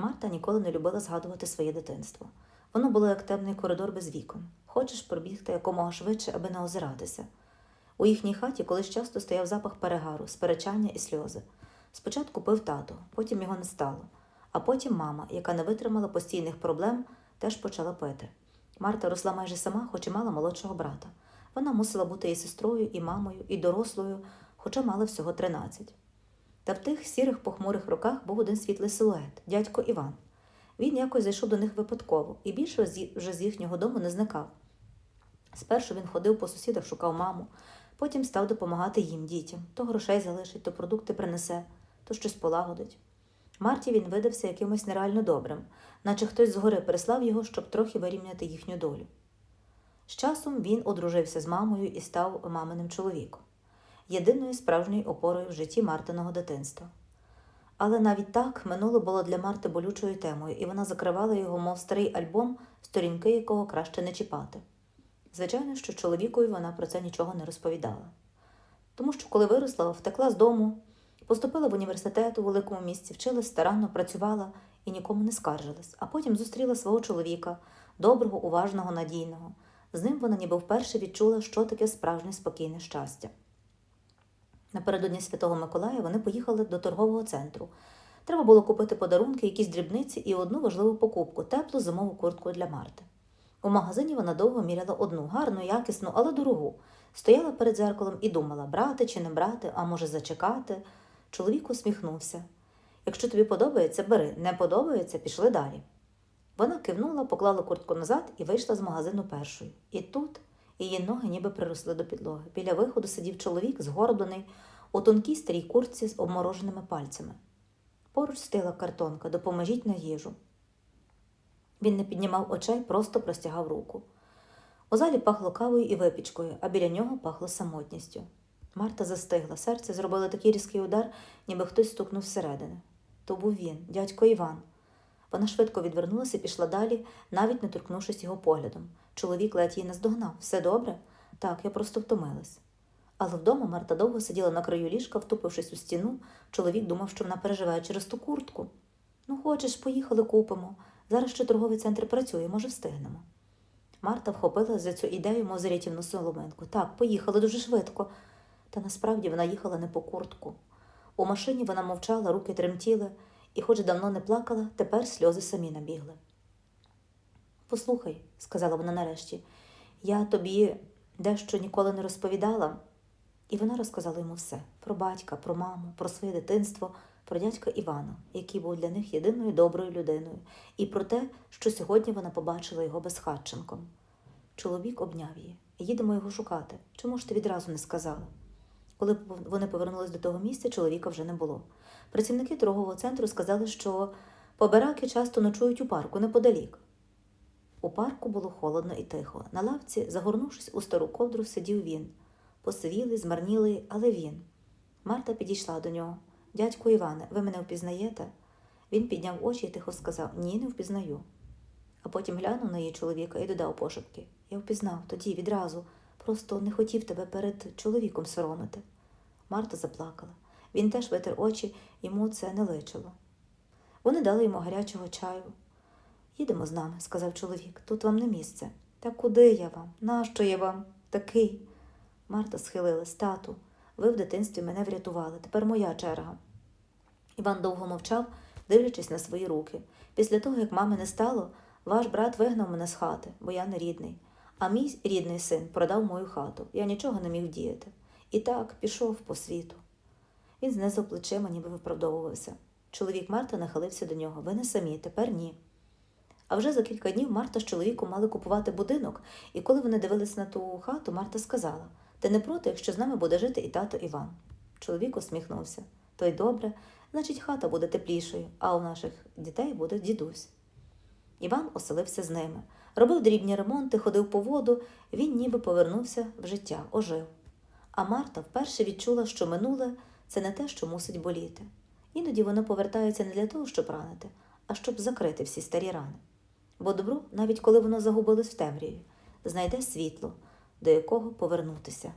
Марта ніколи не любила згадувати своє дитинство. Воно було як темний коридор без вікон. Хочеш пробігти якомога швидше, аби не озиратися. У їхній хаті колись часто стояв запах перегару, сперечання і сльози. Спочатку пив тато, потім його не стало, а потім мама, яка не витримала постійних проблем, теж почала пити. Марта росла майже сама, хоч і мала молодшого брата. Вона мусила бути і сестрою, і мамою, і дорослою, хоча мала всього 13. Та в тих сірих похмурих руках був один світлий силует дядько Іван. Він якось зайшов до них випадково і більше вже з їхнього дому не зникав. Спершу він ходив по сусідах, шукав маму, потім став допомагати їм, дітям. То грошей залишить, то продукти принесе, то щось полагодить. Марті він видався якимось нереально добрим, наче хтось згори прислав його, щоб трохи вирівняти їхню долю. З часом він одружився з мамою і став маминим чоловіком, єдиною справжньою опорою в житті Мартиного дитинства. Але навіть так минуле було для Марти болючою темою, і вона закривала його, мов старий альбом, сторінки якого краще не чіпати. Звичайно, що чоловікові вона про це нічого не розповідала. Тому що, коли виросла, втекла з дому, поступила в університет у великому місці, вчилась старанно, працювала і нікому не скаржилась, а потім зустріла свого чоловіка, доброго, уважного, надійного. З ним вона ніби вперше відчула, що таке справжнє спокійне щастя. Напередодні Святого Миколая вони поїхали до торгового центру. Треба було купити подарунки, якісь дрібниці і одну важливу покупку теплу зимову куртку для Марти. У магазині вона довго міряла одну, гарну, якісну, але дорогу. Стояла перед зеркалом і думала, брати чи не брати, а може зачекати. Чоловік усміхнувся. Якщо тобі подобається, бери, не подобається, пішли далі. Вона кивнула, поклала куртку назад і вийшла з магазину першою. І тут її ноги ніби приросли до підлоги. Біля виходу сидів чоловік, згорблений, у тонкій старій куртці з обмороженими пальцями. Поруч стила картонка Допоможіть на їжу. Він не піднімав очей, просто простягав руку. У залі пахло кавою і випічкою, а біля нього пахло самотністю. Марта застигла, серце зробило такий різкий удар, ніби хтось стукнув зсередини. То був він, дядько Іван. Вона швидко відвернулася і пішла далі, навіть не торкнувшись його поглядом. Чоловік ледь її наздогнав. Все добре? Так, я просто втомилась. Але вдома Марта довго сиділа на краю ліжка, втупившись у стіну. Чоловік думав, що вона переживає через ту куртку. Ну, хочеш, поїхали, купимо. Зараз ще торговий центр працює, може, встигнемо. Марта вхопила за цю ідею, мов за рятівну соломинку. Так, поїхали дуже швидко. Та насправді вона їхала не по куртку. У машині вона мовчала, руки тремтіли, і, хоч давно не плакала, тепер сльози самі набігли. Послухай, сказала вона нарешті, я тобі дещо ніколи не розповідала. І вона розказала йому все про батька, про маму, про своє дитинство, про дядька Івана, який був для них єдиною доброю людиною, і про те, що сьогодні вона побачила його безхатченком. Чоловік обняв її. Їдемо його шукати. Чому ж ти відразу не сказала? Коли вони повернулись до того місця, чоловіка вже не було. Працівники торгового центру сказали, що побираки часто ночують у парку неподалік. У парку було холодно і тихо. На лавці, загорнувшись у стару ковдру, сидів він. Посивілий, змарнілий, але він. Марта підійшла до нього. Дядько Іване, ви мене впізнаєте? Він підняв очі і тихо сказав Ні, не впізнаю. А потім глянув на її чоловіка і додав пошепки Я впізнав тоді, відразу, просто не хотів тебе перед чоловіком соромити. Марта заплакала. Він теж витер очі, йому це не личило. Вони дали йому гарячого чаю. Їдемо з нами, сказав чоловік. Тут вам не місце. Та куди я вам? Нащо я вам? Такий. Марта схилилась, тату. Ви в дитинстві мене врятували. Тепер моя черга. Іван довго мовчав, дивлячись на свої руки. Після того, як мами не стало, ваш брат вигнав мене з хати, бо я не рідний. А мій рідний син продав мою хату. Я нічого не міг діяти. І так пішов по світу. Він знизав плечима, ніби виправдовувався. Чоловік Марта нахилився до нього. Ви не самі, тепер ні. А вже за кілька днів Марта з чоловіком мали купувати будинок, і коли вони дивились на ту хату, Марта сказала: Ти не проти, якщо з нами буде жити і тато Іван. Чоловік усміхнувся. То й добре, значить, хата буде теплішою, а у наших дітей буде дідусь. Іван оселився з ними, робив дрібні ремонти, ходив по воду, він ніби повернувся в життя, ожив. А Марта вперше відчула, що минуле це не те, що мусить боліти. Іноді воно повертається не для того, щоб ранити, а щоб закрити всі старі рани. Бо добро, навіть коли воно загубилось в темряві, знайде світло, до якого повернутися.